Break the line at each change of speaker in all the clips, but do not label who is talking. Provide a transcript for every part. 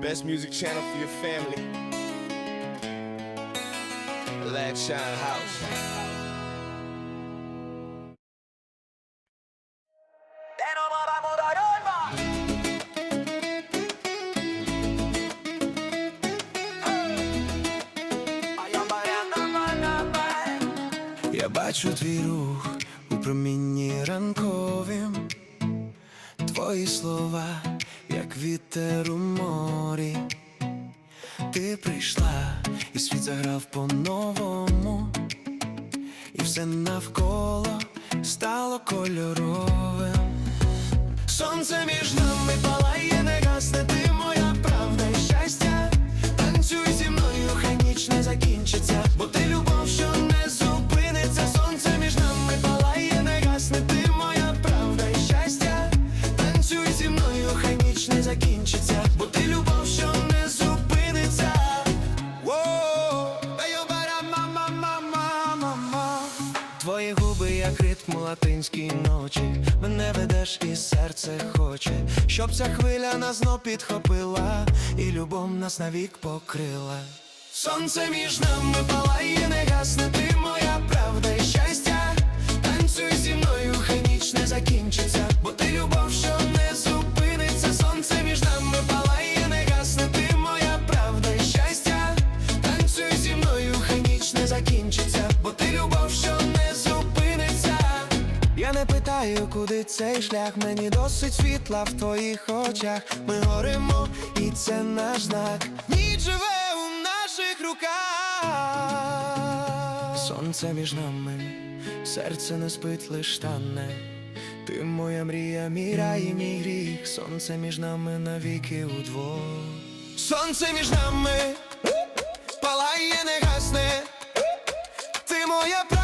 Best music channel for your family. Lag Shine House.
Я бачу твій рух у промінні ранковім, Твої слова, як вітер у морі. Ти прийшла, і світ заграв по-новому, і все навколо стало кольоровим. Губи, як ритм латинській ночі, мене ведеш і серце хоче, щоб ця хвиля нас знов підхопила, і любов нас навік покрила. Сонце між нами палає, не гасне, ти моя правда і щастя. Танцюй зі мною, хай ніч не закінчиться, бо Питаю, куди цей шлях, мені досить світла в твоїх очах. Ми горимо, і це наш знак. Ніч живе у наших руках. Сонце між нами, серце не спить лиш тане. Ти моя мрія, мій рай і мій гріх. Сонце між нами навіки удвох. Сонце між нами палає, не гасне. Ти моя правда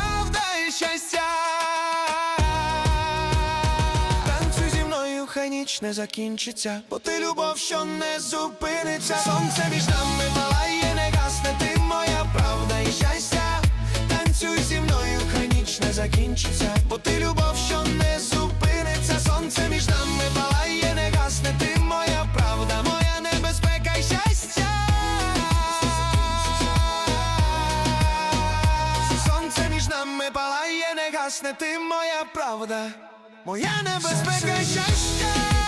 ніч не закінчиться, бо ти любов, що не зупиниться. Сонце між нами палає, не гасне, ти моя правда і щастя. Танцюй зі мною, хай ніч не закінчиться, бо ти любов, що не зупиниться. Сонце між нами палає, не гасне, ти моя правда, моя небезпека і щастя. Сонце між нами палає, не гасне, ти моя правда, моя небезпека щастя.